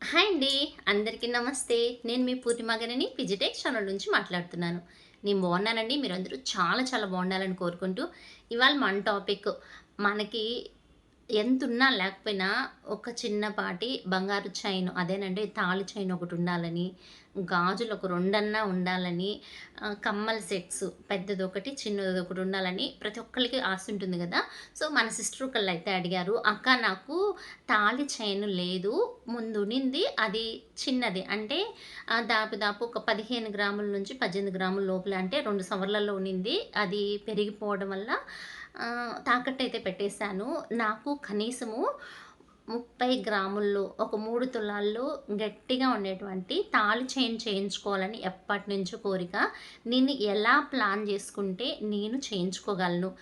Hi అండి. అందరికీ నమస్తే. నేను మీ పూర్ణిమ గారిని పిజిటెక్ ఛానల్ నుంచి మాట్లాడుతున్నాను. నేను బాగున్నానండి. మీరందరూ చాలా చాలా బాగుండాలని కోరుకుంటూ ఇవాళ మన టాపిక్ మనకి ఎంత ఉన్నా లేకపోయినా ఒక చిన్నపాటి బంగారు చైన్ అదేనండి తాళి చైన్ ఒకటి ఉండాలని గాజులు ఒక రెండన్నా ఉండాలని కమ్మల సెట్స్ పెద్దది ఒకటి చిన్నది ఒకటి ఉండాలని ప్రతి ఒక్కరికి ఆశ ఉంటుంది కదా. సో మన సిస్టర్ ఒకళ్ళు అయితే అడిగారు అక్క నాకు తాళి చైన్ లేదు ముందు ఉన్నింది అది చిన్నది. అంటే ఆ, దాదాపు ఒక పదిహేను గ్రాముల నుంచి పద్దెనిమిది గ్రాముల లోపల అంటే రెండు సవర్లలో ఉన్నింది అది పెరిగిపోవడం వల్ల తాకట్టు అయితే పెట్టేశాను. నాకు కనీసము ముప్పై గ్రాముల్లో ఒక మూడు తులాల్లో గట్టిగా ఉండేటువంటి తాళి చైన్ చేయించుకోవాలని ఎప్పటి నుంచో కోరిక. నేను ఎలా ప్లాన్ చేసుకుంటే నేను చేయించుకోగలను.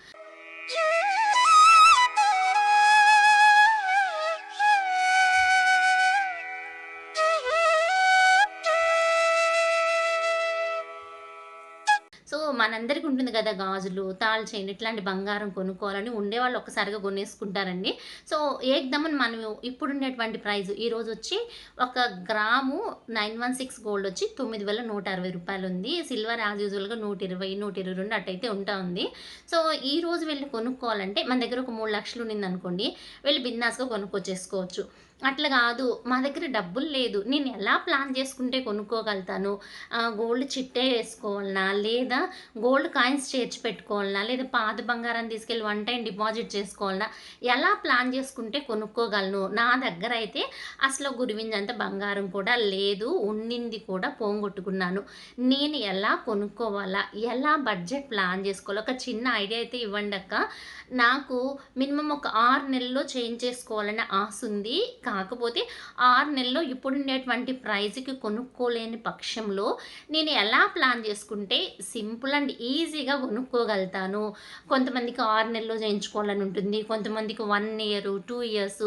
మనందరికీ ఉంటుంది కదా గాజులు తాళి చైన్ ఇట్లాంటి బంగారం కొనుక్కోవాలని ఉండేవాళ్ళు ఒక్కసారిగా కొనేసుకుంటారండి. సో ఏకదమని మనం ఇప్పుడు ఉండేటువంటి ప్రైస్ ఈరోజు వచ్చి ఒక gram nine one six gold వచ్చి తొమ్మిది వేల నూట అరవై రూపాయలు ఉంది సిల్వర్ యాజ్ యూజువల్గా నూట ఇరవై నూట ఇరవై రెండు అట్టయితే ఉంటా ఉంది. సో ఈ రోజు వెళ్ళి కొనుక్కోవాలంటే మన దగ్గర ఒక మూడు లక్షలు ఉన్నింది అనుకోండి వెళ్ళి బిందాస్గా కొనుక్కొచ్చేసుకోవచ్చు. అట్లా కాదు. మా దగ్గర డబ్బులు లేదు. నేను ఎలా ప్లాన్ చేసుకుంటే కొనుక్కోగలుగుతాను? గోల్డ్ చిట్టే వేసుకోవాలనా? లేదా గోల్డ్ కాయిన్స్ చేర్చి పెట్టుకోవాలనా? లేదా పాత బంగారం తీసుకెళ్ళి వన్ టైం డిపాజిట్ చేసుకోవాలనా? ఎలా ప్లాన్ చేసుకుంటే కొనుక్కోగలను? నా దగ్గర అయితే అసలు గురివింజంత బంగారం కూడా లేదు. ఉన్నింది కూడా పోగొట్టుకున్నాను. నేను ఎలా కొనుక్కోవాలా? ఎలా బడ్జెట్ ప్లాన్ చేసుకోవాలో? ఒక చిన్న ఐడియా అయితే ఇవ్వండి అక్క నాకు మినిమం ఒక ఆరు నెలల్లో చేంజ్ చేసుకోవాలనే ఆశ ఉంది. కాకపోతే ఆరు నెలల్లో ఇప్పుడు ఉండేటువంటి ప్రైజ్కి కొనుక్కోలేని పక్షంలో నేను ఎలా ప్లాన్ చేసుకుంటే సింపుల్ అండ్ ఈజీగా కొనుక్కోగలుగుతాను. కొంతమందికి ఆరు నెలల్లో చేయించుకోవాలని ఉంటుంది కొంతమందికి one year two years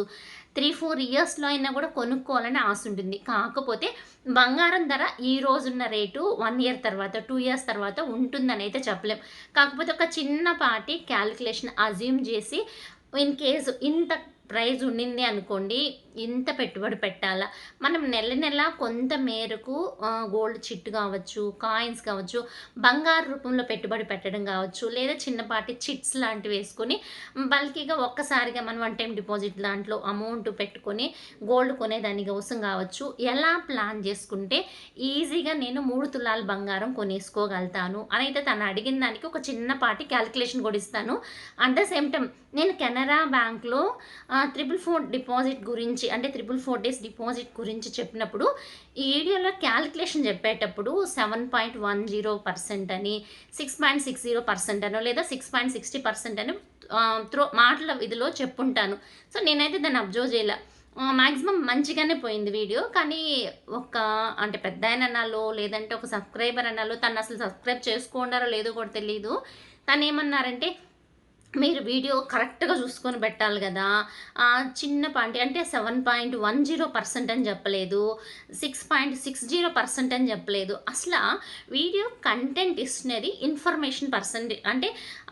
three four ఇయర్స్లో అయినా కూడా కొనుక్కోవాలని ఆశ ఉంటుంది. కాకపోతే బంగారం ధర ఈ రోజున్న రేటు వన్ ఇయర్ తర్వాత టూ ఇయర్స్ తర్వాత ఉంటుందని అయితే చెప్పలేం. కాకపోతే ఒక చిన్నపాటి క్యాలిక్యులేషన్ అజ్యూమ్ చేసి ఇన్ కేసు ఇంత ప్రైజ్ ఉండింది అనుకోండి ఇంత పెట్టుబడి పెట్టాలా? మనం నెల నెల కొంత మేరకు గోల్డ్ చిట్ కావచ్చు కాయిన్స్ కావచ్చు బంగారు రూపంలో పెట్టుబడి పెట్టడం కావచ్చు లేదా చిన్నపాటి చిట్స్ లాంటివి వేసుకొని బల్కీగా ఒక్కసారిగా మనం వన్ టైం డిపాజిట్ దాంట్లో అమౌంట్ పెట్టుకొని గోల్డ్ కొనేదాని కోసం కావచ్చు. ఎలా ప్లాన్ చేసుకుంటే ఈజీగా నేను మూడు తులాల బంగారం కొనేసుకోగలుగుతాను అని అయితే తను అడిగిన దానికి ఒక చిన్నపాటి క్యాలిక్యులేషన్ కూడా ఇస్తాను. అట్ ద సేమ్ టైం నేను కెనరా బ్యాంక్లో త్రిపుల్ ఫోర్ డిపాజిట్ గురించి అంటే త్రిపుల్ ఫోర్ డేస్ డిపాజిట్ గురించి చెప్పినప్పుడు ఈ వీడియోలో క్యాలిక్యులేషన్ చెప్పేటప్పుడు seven point one zero percent అని six point six zero percent అనో లేదా సిక్స్ పాయింట్ సిక్స్టీ పర్సెంట్ అని త్రో మాటల ఇదిలో చెప్పుంటాను. సో నేనైతే దాన్ని అబ్జర్వ్ చేయలే. మ్యాక్సిమం మంచిగానే పోయింది వీడియో. కానీ ఒక అంటే పెద్ద ఆయన అన్నాలో లేదంటే ఒక సబ్స్క్రైబర్ అన్నాలో తను అసలు సబ్స్క్రైబ్ చేసుకున్నారో లేదో కూడా తెలియదు తను ఏమన్నారంటే మీరు వీడియో కరెక్ట్గా చూసుకొని పెట్టాలి కదా. ఆ, చిన్న పాయింట్ అంటే seven point one zero percent అని చెప్పలేదు six point six zero percent అని చెప్పలేదు. అసలు వీడియో కంటెంట్ ఇస్తున్నది ఇన్ఫర్మేషన్ పర్సెంట్ అంటే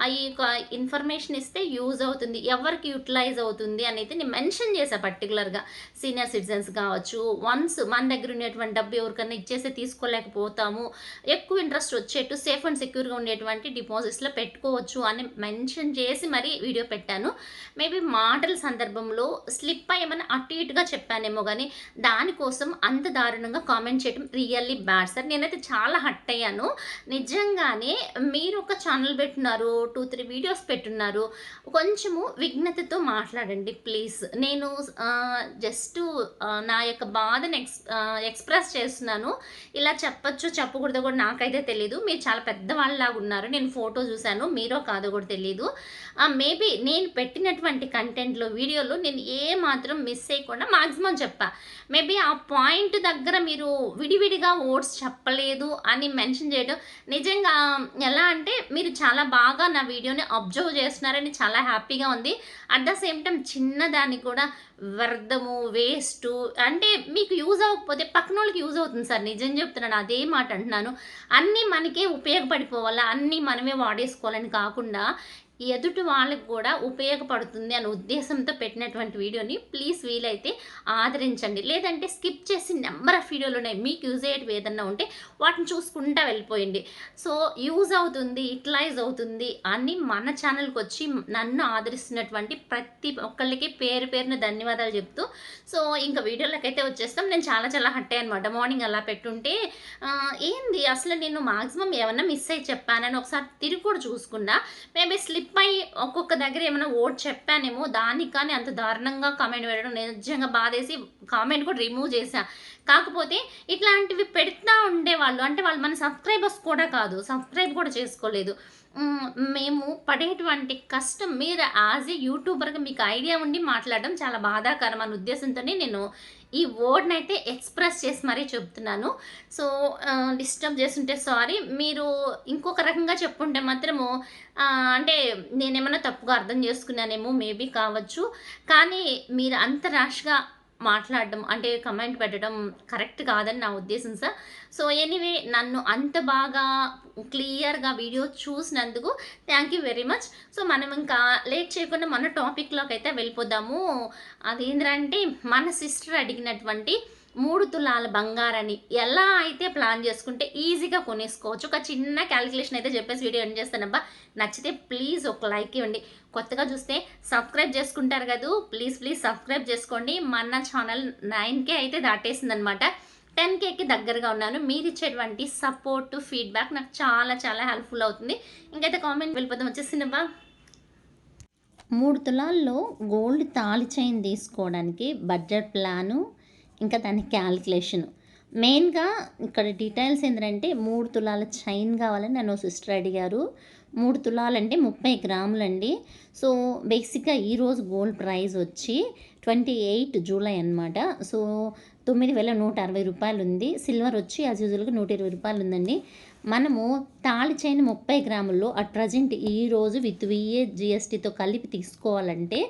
ఈ యొక్క ఇన్ఫర్మేషన్ ఇస్తే యూజ్ అవుతుంది ఎవరికి యూటిలైజ్ అవుతుంది అనేది నేను మెన్షన్ చేసా పర్టికులర్గా సీనియర్ సిటిజన్స్ కావచ్చు వన్స్ మన దగ్గర ఉండేటువంటి డబ్బు ఎవరికైనా ఇచ్చేస్తే తీసుకోలేకపోతాము ఎక్కువ ఇంట్రెస్ట్ వచ్చేట్టు సేఫ్ అండ్ సెక్యూర్గా ఉండేటువంటి డిపాజిట్స్లో పెట్టుకోవచ్చు అని మెన్షన్ చేసి మరీ వీడియో పెట్టాను. మేబీ మాటల సందర్భంలో స్లిప్ అయ్యమని అటు ఇటుగా చెప్పానేమో కానీ దానికోసం అంత దారుణంగా కామెంట్ చేయడం రియల్లీ బ్యాడ్ సార్. నేనైతే చాలా హట్ అయ్యాను. నిజంగానే మీరు ఒక ఛానల్ పెట్టున్నారు టూ త్రీ వీడియోస్ పెట్టున్నారు. కొంచెము విఘ్నతతో మాట్లాడండి ప్లీజ్. నేను జస్ట్ నా యొక్క బాధను ఎక్స్ ఎక్స్ప్రెస్ చేస్తున్నాను. ఇలా చెప్పచ్చు చెప్పకూడదో కూడా నాకైతే తెలియదు మీరు చాలా పెద్దవాళ్ళలాగా ఉన్నారు. నేను ఫోటో చూశాను. మీరో కాదో కూడా తెలియదు మేబీ నేను పెట్టినటువంటి కంటెంట్లో వీడియోలో నేను ఏ మాత్రం మిస్ చేయకుండా మాక్సిమం చెప్పా. మేబీ ఆ పాయింట్ దగ్గర మీరు విడివిడిగా ఓట్స్ చెప్పలేదు అని మెన్షన్ చేయడం నిజంగా ఎలా అంటే మీరు చాలా బాగా నా వీడియోని అబ్జర్వ్ చేస్తున్నారని చాలా హ్యాపీగా ఉంది. అట్ ద సేమ్ టైం చిన్నదాన్ని కూడా వ్యర్థము వేస్ట్ అంటే మీకు యూజ్ అవ్వకపోతే పక్కన వాళ్ళకి యూజ్ అవుతుంది సార్. నిజం చెప్తున్నాను అదే మాట అంటున్నాను. అన్నీ మనకే ఉపయోగపడిపోవాలా? అన్నీ మనమే వాడేసుకోవాలని కాకుండా ఎదుటి వాళ్ళకి కూడా ఉపయోగపడుతుంది అనే ఉద్దేశంతో పెట్టినటువంటి వీడియోని ప్లీజ్ వీలైతే ఆదరించండి. లేదంటే స్కిప్ చేసి నెంబర్ ఆఫ్ వీడియోలు ఉన్నాయి మీకు యూజ్ అయ్యేటివి ఏదన్నా ఉంటే వాటిని చూసుకుంటా వెళ్ళిపోయింది సో యూజ్ అవుతుంది యూటిలైజ్ అవుతుంది అని మన ఛానల్కి వచ్చి నన్ను ఆదరిస్తున్నటువంటి ప్రతి ఒక్కళ్ళకి పేరు పేరున ధన్యవాదాలు. చెప్తూ. సో ఇంకా వీడియోలకైతే వచ్చేస్తాం. నేను చాలా చాలా హట్టే అనమాట మార్నింగ్ అలా పెట్టుంటే ఏంది? అసలు నేను మాక్సిమం ఏమన్నా మిస్ అయ్యి చెప్పానని ఒకసారి తిరిగి కూడా చూసుకున్నా. మేబీ స్లిప్ అయ్యి ఒక్కొక్క దగ్గర ఏమైనా ఓట్ చెప్పానేమో దానికి కానీ అంత దారుణంగా కామెంట్ పెట్టడం నిజంగా బాధేసి కామెంట్ కూడా రిమూవ్ చేశా. కాకపోతే ఇట్లాంటివి పెడతా ఉండేవాళ్ళు. అంటే వాళ్ళు మన సబ్స్క్రైబర్స్ కూడా కాదు. సబ్స్క్రైబ్ కూడా చేసుకోలేదు. మేము పడేటువంటి కష్టం మీరు యాజ్ ఏ యూట్యూబర్గా మీకు ఐడియా ఉండి మాట్లాడడం చాలా బాధాకరం అనే ఉద్దేశంతోనే నేను ఈ వర్డ్ని అయితే ఎక్స్ప్రెస్ చేసి మరీ చెప్తున్నాను. సో డిస్టర్బ్ చేస్తుంటే సారీ. మీరు ఇంకొక రకంగా చెప్పుంటే మాత్రము అంటే నేనేమైనా తప్పుగా అర్థం చేసుకున్నానేమో మేబీ కావచ్చు. కానీ మీరు అంత ర్యాష్గా మాట్లాడడం అంటే కమెంట్ పెట్టడం కరెక్ట్ కాదని నా ఉద్దేశం సార్ సో ఎనీవే నన్ను అంత బాగా క్లియర్గా వీడియో చూసినందుకు thank you very much so మనం ఇంకా లేట్ చేయకుండా మన టాపిక్లోకి అయితే వెళ్ళిపోదాము. అదేంటంటే మన సిస్టర్ అడిగినటువంటి మూడు తులాల బంగారాన్ని ఎలా అయితే ప్లాన్ చేసుకుంటే ఈజీగా కొనేసుకోవచ్చు. ఒక చిన్న క్యాలిక్యులేషన్ అయితే చెప్పేసి వీడియో ఎండ్ చేస్తానబ్బా. నచ్చితే ప్లీజ్ ఒక లైక్ ఇవ్వండి. కొత్తగా చూస్తే సబ్స్క్రైబ్ చేసుకుంటారు కదా. ప్లీజ్ ప్లీజ్ సబ్స్క్రైబ్ చేసుకోండి. మన ఛానల్ నైన్కే అయితే దాటేసిందనమాట. టెన్ కేకి దగ్గరగా ఉన్నాను. మీరు ఇచ్చేటువంటి సపోర్ట్ ఫీడ్బ్యాక్ నాకు చాలా చాలా హెల్ప్ఫుల్ అవుతుంది. ఇంకైతే కామెంట్ వెళ్ళిపోతాం వచ్చేసినబ్బా మూడు తులాల్లో గోల్డ్ తాళి చైన్ తీసుకోవడానికి బడ్జెట్ ప్లాను ఇంకా దాని క్యాలిక్యులేషన్ మెయిన్గా ఇక్కడ డీటెయిల్స్ ఏంటంటే మూడు తులాల చైన్ కావాలని నన్ను సిస్టర్ అడిగారు. మూడు తులాలంటే ముప్పై గ్రాములండి. సో బేసిక్గా ఈరోజు గోల్డ్ ప్రైస్ వచ్చి ట్వంటీ ఎయిట్ జూలై అనమాట సో తొమ్మిది వేల నూట అరవై రూపాయలు ఉంది సిల్వర్ వచ్చి యాజ్ యూజువల్గా నూట ఇరవై రూపాయలు ఉందండి మనము తాళి చైన్ ముప్పై గ్రాముల్లో అట్ ప్రజెంట్ ఈరోజు విత్ విఏ జిఎస్టీతో కలిపి తీసుకోవాలంటే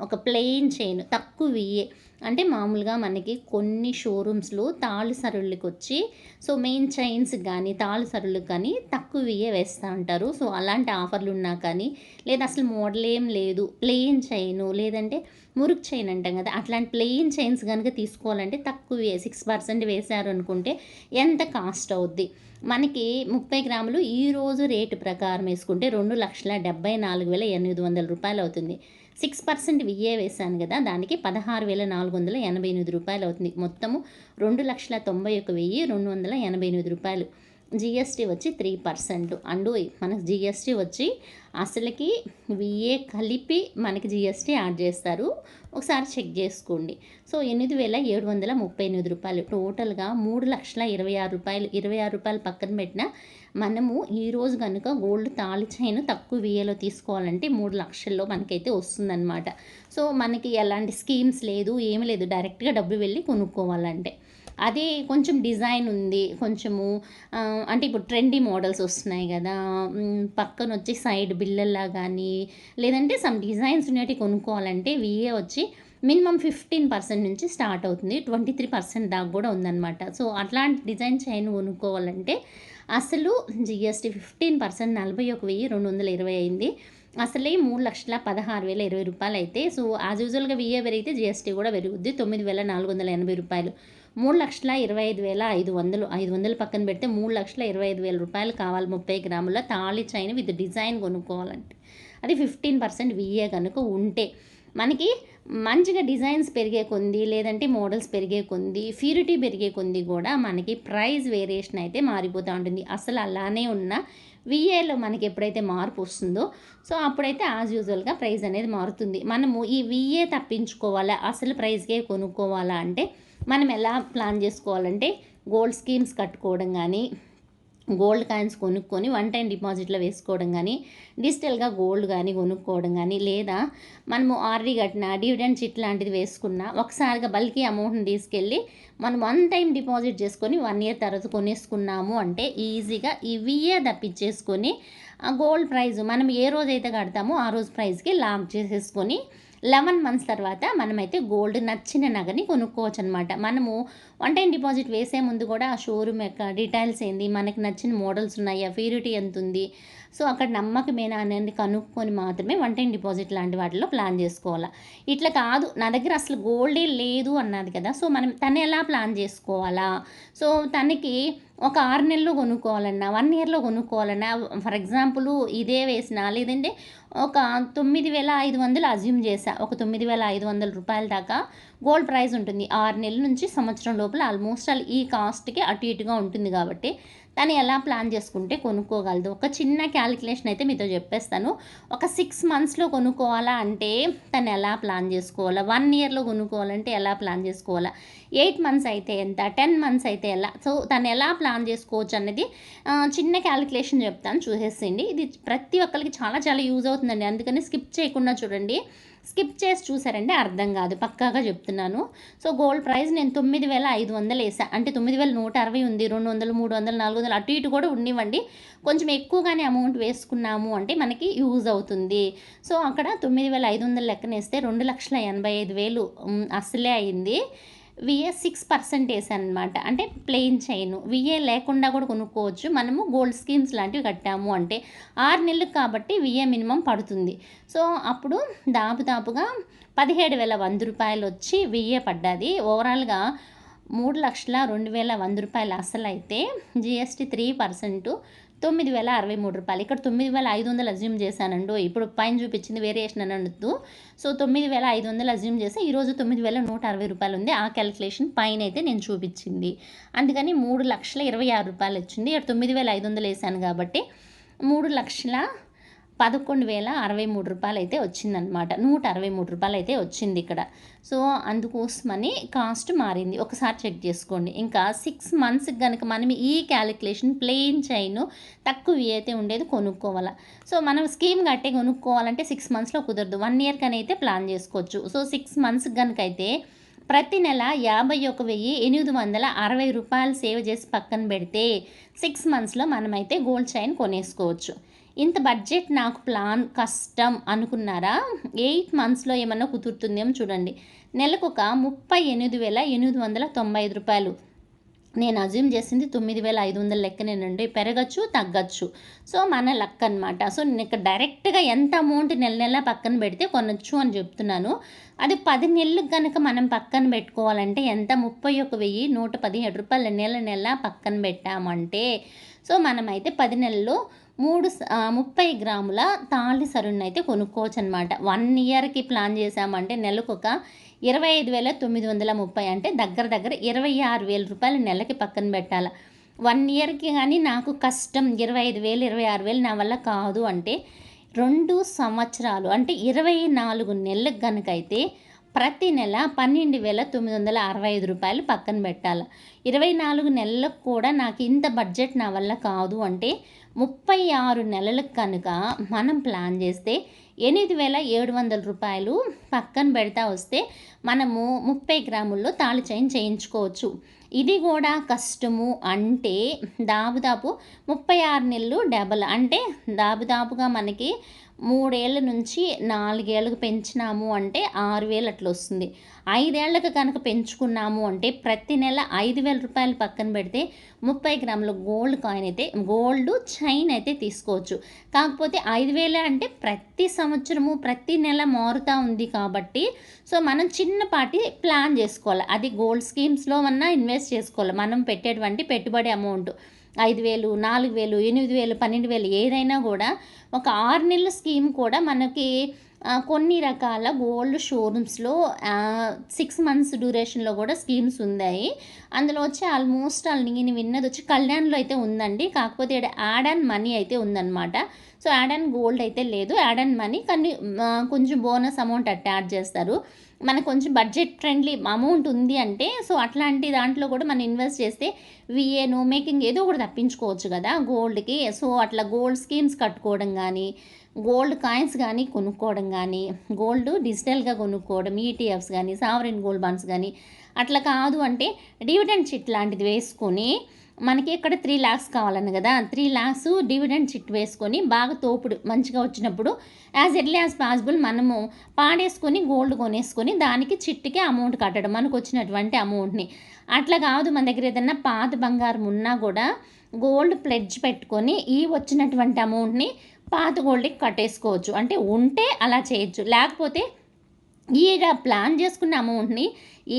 ఒక ప్లెయిన్ చైన్ తక్కువ విఏ అంటే మామూలుగా మనకి కొన్ని షోరూమ్స్లో తాళ్ళు సరుళ్ళకి వచ్చి సో మెయిన్ చైన్స్ కానీ తాళ్ళు సరుళ్ళకి కానీ తక్కువయే వేస్తూ ఉంటారు. సో అలాంటి ఆఫర్లు ఉన్నా కానీ లేదా అసలు మోడల్ ఏం లేదు. ప్లెయిన్ చైన్ లేదంటే మురుగు చైన్ అంటాం కదా అట్లాంటి ప్లెయిన్ చైన్స్ కనుక తీసుకోవాలంటే తక్కువ సిక్స్ పర్సెంట్ వేశారు అనుకుంటే ఎంత కాస్ట్ అవుద్ది? మనకి ముప్పై గ్రాములు ఈరోజు రేటు ప్రకారం వేసుకుంటే రెండు లక్షల డెబ్బై నాలుగు వేల ఎనిమిది వందల రూపాయలు అవుతుంది సిక్స్ పర్సెంట్ విఏ వేశాను కదా దానికి పదహారు వేల నాలుగు వందల ఎనభై ఎనిమిది రూపాయలు అవుతుంది. మొత్తము రెండు లక్షల తొంభై ఒక వెయ్యి రెండు వందల ఎనభై ఎనిమిది రూపాయలు. జిఎస్టీ వచ్చి త్రీ పర్సెంట్. అండ్ మనకు జిఎస్టీ వచ్చి అసలుకి విఏ కలిపి మనకి జిఎస్టీ యాడ్ చేస్తారు. ఒకసారి చెక్ చేసుకోండి. సో ఎనిమిది వేల ఏడు వందల ముప్పై ఎనిమిది రూపాయలు. టోటల్గా మూడు లక్షల ఇరవై ఆరు రూపాయలు ఇరవై ఆరు రూపాయలు పక్కన పెట్టిన మనము ఈరోజు కనుక గోల్డ్ తాళి చైన్ తక్కువ విఏలో తీసుకోవాలంటే మూడు లక్షల్లో మనకైతే వస్తుందన్నమాట. సో మనకి ఎలాంటి స్కీమ్స్ లేదు ఏమి లేదు. డైరెక్ట్గా డబ్బు వెళ్ళి కొనుక్కోవాలంటే. అదే కొంచెం డిజైన్ ఉంది కొంచెము అంటే ఇప్పుడు ట్రెండీ మోడల్స్ వస్తున్నాయి కదా. పక్కన వచ్చి సైడ్ బిల్లల్లా కానీ లేదంటే సమ్ డిజైన్స్ ఉన్నట్టు కొనుక్కోవాలంటే విఏ వచ్చి మినిమం ఫిఫ్టీన్ పర్సెంట్ నుంచి స్టార్ట్ అవుతుంది. ట్వంటీ త్రీ పర్సెంట్ దాకా కూడా ఉందన్నమాట. సో అట్లాంటి డిజైన్ చైన్ కొనుక్కోవాలంటే అసలు జిఎస్టీ ఫిఫ్టీన్ పర్సెంట్ నలభై ఒక వెయ్యి రెండు వందల ఇరవై అయింది. అసలే మూడు లక్షల పదహారు వేల ఇరవై రూపాయలు అయితే సో యాజ్ యూజువల్గా విఏ పెరిగితే జిఎస్టీ కూడా పెరుగుద్ది. తొమ్మిది వేల నాలుగు వందల ఎనభై రూపాయలు. మూడు లక్షల ఇరవై ఐదు వేల ఐదు వందలు. ఐదు వందలు పక్కన పెడితే మూడు లక్షల ఇరవై ఐదు వేల రూపాయలు కావాలి ముప్పై గ్రాముల తాళి చైన్ విత్ డిజైన్ కొనుక్కోవాలంటే. అది ఫిఫ్టీన్ పర్సెంట్ విఏ కనుక ఉంటే. మనకి మంచిగా డిజైన్స్ పెరిగే కొంది లేదంటే మోడల్స్ పెరిగే కొంది ప్యూరిటీ పెరిగే కొంది కూడా మనకి ప్రైస్ వేరియేషన్ అయితే మారిపోతూ ఉంటుంది. అసలు అలానే ఉన్న విఏలో మనకి ఎప్పుడైతే మార్పు వస్తుందో సో అప్పుడైతే యాజ్ యూజువల్గా ప్రైస్ అనేది మారుతుంది. మనము ఈ విఏ తప్పించుకోవాలా? అసలు ప్రైస్కే కొనుక్కోవాలా? అంటే మనం ఎలా ప్లాన్ చేసుకోవాలంటే గోల్డ్ స్కీమ్స్ కట్టుకోవడం కానీ గోల్డ్ కాయిన్స్ కొనుక్కొని వన్ టైం డిపాజిట్లో వేసుకోవడం కానీ డిజిటల్గా గోల్డ్ కానీ కొనుక్కోవడం కానీ లేదా మనము ఆర్డీ కట్టిన డివిడెండ్ చిట్ లాంటిది వేసుకున్నా ఒకసారిగా బల్కీ అమౌంట్ని తీసుకెళ్ళి మనం వన్ టైం డిపాజిట్ చేసుకొని వన్ ఇయర్ తర్వాత కొనేసుకున్నాము అంటే ఈజీగా ఇవియే తప్పించేసుకొని ఆ గోల్డ్ ప్రైజ్ మనం ఏ రోజు అయితే కడతామో ఆ రోజు ప్రైస్కి లాక్ చేసేసుకొని లెవెన్ మంత్స్ తర్వాత మనమైతే గోల్డ్ నచ్చిన నగని కొనుక్కోవచ్చు అనమాట మనము వన్ టైం డిపాజిట్ వేసే ముందు కూడా ఆ షోరూమ్ యొక్క డీటెయిల్స్ ఏంది? మనకి నచ్చిన మోడల్స్ ఉన్నాయా ప్యూరిటీ ఎంత ఉంది సో అక్కడ నమ్మకమేనా అనేది కనుక్కొని మాత్రమే వన్ టైం డిపాజిట్ లాంటి వాటిలో ప్లాన్ చేసుకోవాలా. ఇట్లా కాదు నా దగ్గర అసలు గోల్డే లేదు అన్నది కదా. సో మనం తను ఎలా ప్లాన్ చేసుకోవాలా? సో తనకి ఒక ఆరు నెలలు కొనుక్కోవాలన్నా వన్ ఇయర్లో కొనుక్కోవాలన్నా ఫర్ ఎగ్జాంపుల్ ఇదే వేసిన లేదంటే ఒక తొమ్మిది వేల ఐదు వందలు అజ్యూమ్ చేసా ఒక తొమ్మిది వేల ఐదు వందల రూపాయల దాకా గోల్డ్ ప్రైస్ ఉంటుంది. ఆరు నెలల నుంచి సంవత్సరం లోపల ఆల్మోస్ట్ ఆల్ ఈ కాస్ట్కి అటు ఇటుగా ఉంటుంది కాబట్టి తను ఎలా ప్లాన్ చేసుకుంటే కొనుక్కోగలదు. ఒక చిన్న క్యాలిక్యులేషన్ అయితే మీతో చెప్పేస్తాను. ఒక సిక్స్ మంత్స్లో కొనుక్కోవాలా అంటే తను ఎలా ప్లాన్ చేసుకోవాలా? వన్ ఇయర్లో కొనుక్కోవాలంటే ఎలా ప్లాన్ చేసుకోవాలా? ఎయిట్ మంత్స్ అయితే ఎంత? టెన్ మంత్స్ అయితే ఎలా? సో తను ఎలా ప్లాన్ చేసుకోవచ్చు అనేది చిన్న క్యాలిక్యులేషన్ చెప్తాను. చూసేసిండి ఇది ప్రతి ఒక్కరికి చాలా చాలా యూజ్ అవుతుందండి. అందుకని స్కిప్ చేయకుండా చూడండి. స్కిప్ చేసి చూసారంటే అర్థం కాదు పక్కాగా చెప్తున్నాను. సో గోల్డ్ ప్రైస్ నేను తొమ్మిది వేల ఐదు వందలు వేసా. అంటే తొమ్మిది వేల నూట అరవై ఉంది రెండు వందలు మూడు వందలు నాలుగు వందలు అటు ఇటు కూడా ఉండివ్వండి. కొంచెం ఎక్కువగానే అమౌంట్ వేసుకున్నాము అంటే మనకి యూజ్ అవుతుంది. సో అక్కడ తొమ్మిది వేల ఐదు వందలు లెక్కనేస్తే రెండు లక్షల ఎనభై ఐదు వేలు అసలే అయింది. విఏ సిక్స్ పర్సెంట్ అనమాట అంటే ప్లెయిన్ చైన్ విఏ లేకుండా కూడా కొనుక్కోవచ్చు. మనము గోల్డ్ స్కీమ్స్ లాంటివి కట్టాము అంటే ఆరు నెలలకు కాబట్టి విఏ మినిమం పడుతుంది. సో అప్పుడు దాపుదాపుగా పదిహేడు వేల వంద రూపాయలు వచ్చి విఏ పడ్డది. ఓవరాల్గా మూడు లక్షల రెండు వేల వంద రూపాయలు అసలు అయితే జిఎస్టీ త్రీ పర్సెంట్ తొమ్మిది వేల అరవై మూడు రూపాయలు. ఇక్కడ తొమ్మిది వేల ఐదు వందలు అజ్యూమ్ చేశానండు. ఇప్పుడు పైన చూపించింది వేరియేషన్ అని అనొద్దు. సో తొమ్మిది వేల ఐదు వందలు అజ్యూమ్ చేసి ఈరోజు తొమ్మిది వేల నూట అరవై రూపాయలు ఉంది. ఆ క్యాలిక్యులేషన్ పైన అయితే నేను చూపించింది. అందుకని మూడు లక్షల ఇరవై ఆరు రూపాయలు వచ్చింది. ఇక్కడ తొమ్మిది వేల ఐదు వందలు వేసాను కాబట్టి మూడు లక్షల పదకొండు వేల అరవై మూడు రూపాయలు అయితే వచ్చిందనమాట నూట అరవై మూడు రూపాయలు అయితే వచ్చింది ఇక్కడ. సో అందుకోసమని కాస్ట్ మారింది. ఒకసారి చెక్ చేసుకోండి. ఇంకా సిక్స్ మంత్స్కి కనుక మనం ఈ క్యాలిక్యులేషన్ ప్లెయిన్ చైన్ తక్కువ అయితే ఉండేది కొనుక్కోవాలా. సో మనం స్కీమ్ కట్టే కొనుక్కోవాలంటే సిక్స్ మంత్స్లో కుదరదు. వన్ ఇయర్ కని అయితే ప్లాన్ చేసుకోవచ్చు. సో సిక్స్ మంత్స్కి కనుక అయితే ప్రతి నెల యాభై ఒక వెయ్యి ఎనిమిది వందల అరవై రూపాయలు సేవ్ చేసి పక్కన పెడితే సిక్స్ మంత్స్లో మనమైతే గోల్డ్ చైన్ కొనేసుకోవచ్చు. ఇంత బడ్జెట్ నాకు ప్లాన్ కష్టం అనుకున్నారా? ఎయిట్ మంత్స్లో ఏమన్నా కుదురుతుందేమో చూడండి. నెలకు ఒక ముప్పై ఎనిమిది వేల ఎనిమిది వందల తొంభై ఐదు రూపాయలు. నేను అజ్యూమ్ చేసింది తొమ్మిది వేల ఐదు వందల లెక్కనేనండి పెరగచ్చు తగ్గచ్చు. సో మన లెక్క అనమాట సో నేను ఇక్కడ డైరెక్ట్గా ఎంత అమౌంట్ నెల నెల పక్కన పెడితే కొనొచ్చు అని చెప్తున్నాను. అది పది నెలలు కనుక మనం పక్కన పెట్టుకోవాలంటే ఎంత? ముప్పై ఒక వెయ్యి నూట పదిహేడు రూపాయలు నెల నెల పక్కన పెట్టామంటే. సో మనమైతే పది నెలలు మూడు ముప్పై గ్రాముల తాళి సరుణ్ణి అయితే కొనుక్కోవచ్చు అనమాట వన్ ఇయర్కి ప్లాన్ చేసామంటే నెలకు ఒక ఇరవై ఐదు వేల తొమ్మిది వందల ముప్పై అంటే దగ్గర దగ్గర ఇరవై ఆరు వేల రూపాయలు నెలకి పక్కన పెట్టాలి. వన్ ఇయర్కి కానీ నాకు కష్టం ఇరవై ఐదు వేలు ఇరవై ఆరు వేలు నా వల్ల కాదు అంటే రెండు సంవత్సరాలు అంటే ఇరవై నాలుగు నెలలకు కనుక అయితే ప్రతి నెల పన్నెండు వేల తొమ్మిది వందల అరవై ఐదు రూపాయలు పక్కన పెట్టాలి. ఇరవై నాలుగు నెలలకు కూడా నాకు ఇంత బడ్జెట్ నా వల్ల కాదు అంటే ముప్పై ఆరు నెలలకు కనుక మనం ప్లాన్ చేస్తే ఎనిమిది వేల ఏడు వందల రూపాయలు పక్కన పెడతా వస్తే మనము ముప్పై గ్రాముల్లో తాళి చైన్ చేయించుకోవచ్చు. ఇది కూడా కష్టము అంటే దాదాపు ముప్పై ఆరు నెలలు డబల్ అంటే దాదాపుగా మనకి మూడేళ్ళ నుంచి నాలుగేళ్ళకు పెంచినాము అంటే ఆరు వేలు అట్లా వస్తుంది. ఐదేళ్ళకు కనుక పెంచుకున్నాము అంటే ప్రతి నెల ఐదు వేల రూపాయలు పక్కన పెడితే ముప్పై గ్రాముల గోల్డ్ కాయిన్ అయితే గోల్డ్ చైన్ అయితే తీసుకోవచ్చు. కాకపోతే ఐదు వేలే అంటే ప్రతి సంవత్సరము ప్రతి నెల మారుతూ ఉంది కాబట్టి సో మనం చిన్నపాటి ప్లాన్ చేసుకోవాలి. అది గోల్డ్ స్కీమ్స్లో అన్నా ఇన్వెస్ట్ చేసుకోవాలి. మనం పెట్టేటువంటి పెట్టుబడి అమౌంట్. ఐదు వేలు నాలుగు వేలు ఎనిమిది వేలు పన్నెండు వేలు ఏదైనా కూడా ఒక ఆరు నెలల స్కీమ్ కూడా మనకి కొన్ని రకాల గోల్డ్ షోరూమ్స్లో సిక్స్ మంత్స్ డ్యూరేషన్లో కూడా స్కీమ్స్ ఉన్నాయి అందులో వచ్చి ఆల్మోస్ట్ నేను విన్నది వచ్చి కళ్యాణ్లో అయితే ఉందండి. కాకపోతే యాడ్ అండ్ మనీ అయితే ఉందన్నమాట. సో యాడ్ అండ్ గోల్డ్ అయితే లేదు. యాడ్ అండ్ మనీ కానీ కొంచెం బోనస్ అమౌంట్ అటాచ్ చేస్తారు. మనకు కొంచెం బడ్జెట్ ఫ్రెండ్లీ అమౌంట్ ఉంది అంటే సో అట్లాంటి దాంట్లో కూడా మనం ఇన్వెస్ట్ చేస్తే విఏను మేకింగ్ ఏదో ఒకటి తప్పించుకోవచ్చు కదా గోల్డ్కి సో అట్లా గోల్డ్ స్కీమ్స్ కట్టుకోవడం కానీ గోల్డ్ కాయిన్స్ కానీ కొనుక్కోవడం కానీ గోల్డ్ డిజిటల్గా కొనుక్కోవడం ఈటీఎఫ్స్ కానీ సావరిన్ గోల్డ్ బాండ్స్ కానీ అట్లా కాదు అంటే డివిడెండ్ చిట్ లాంటిది వేసుకొని మనకి ఇక్కడ త్రీ ల్యాక్స్ కావాలని కదా త్రీ ల్యాక్స్ డివిడెండ్ చిట్ వేసుకొని బాగా తోపుడు మంచిగా వచ్చినప్పుడు యాజ్ ఎర్లీ యాజ్ పాసిబుల్ మనము పాడేసుకొని గోల్డ్ కొనేసుకొని దానికి చిట్టుకి అమౌంట్ కట్టడం మనకు వచ్చినటువంటి అమౌంట్ని. అట్లా కాదు మన దగ్గర ఏదైనా పాత బంగారం ఉన్నా కూడా గోల్డ్ ప్లెడ్జ్ పెట్టుకొని ఈ వచ్చినటువంటి అమౌంట్ని పాత గోల్డ్కి కట్టేసుకోవచ్చు. అంటే ఉంటే అలా చేయొచ్చు. లేకపోతే ఈ ప్లాన్ చేసుకున్న అమౌంట్ని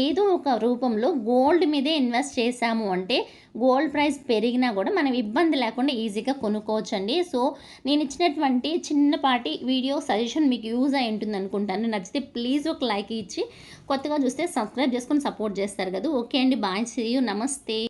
ఏదో ఒక రూపంలో గోల్డ్ మీదే ఇన్వెస్ట్ చేశాము అంటే గోల్డ్ ప్రైస్ పెరిగినా కూడా మనం ఇబ్బంది లేకుండా ఈజీగా కొనుక్కోవచ్చు అండి సో నేను ఇచ్చినటువంటి చిన్నపాటి వీడియో సజెషన్ మీకు యూజ్ అయి ఉంటుంది అనుకుంటాను. నచ్చితే ప్లీజ్ ఒక లైక్ ఇచ్చి కొత్తగా చూస్తే సబ్స్క్రైబ్ చేసుకొని సపోర్ట్ చేస్తారు కదా. ఓకే అండి. బాయ్. See you. నమస్తే.